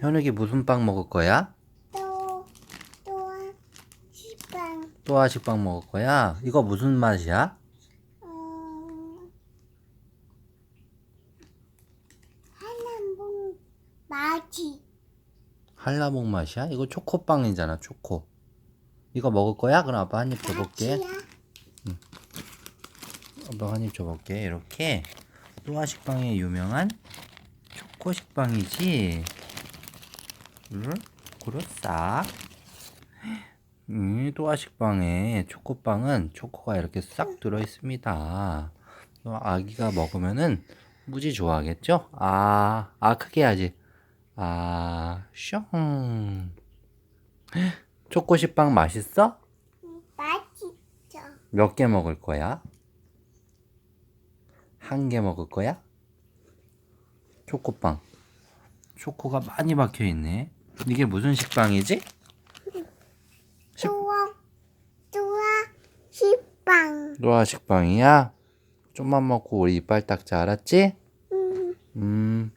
현욱이 무슨 빵 먹을 거야? 또, 또, 시방, 또 아식빵 먹을 거야? 이거 무슨 맛이야? 음, 하나봉 마지, 한라봉 맛이야? 이거 초코빵이잖아, 초코. 이거 먹을 거야? 그럼 아빠 한 입 줘볼게. 마지야. 아빠 한 입 줘볼게. 이렇게 또아식빵의 유명한 초코식빵이지. 응? 그래 싹. 음, 또아식빵에 초코빵은 초코가 이렇게 싹 들어 있습니다. 또 아기가 먹으면은 무지 좋아하겠죠? 아, 아 크게 해야지. 아, 슝. 초코식빵 맛있어? 맛있어. 몇 개 먹을 거야? 한 개 먹을 거야? 초코빵. 초코가 많이 박혀 있네. 이게 무슨 식빵이지? 십- 또아, 또아, 시방, 노아 식빵이야? 좀만 먹고 우리 이빨 닦자, 알았지? 음, 음.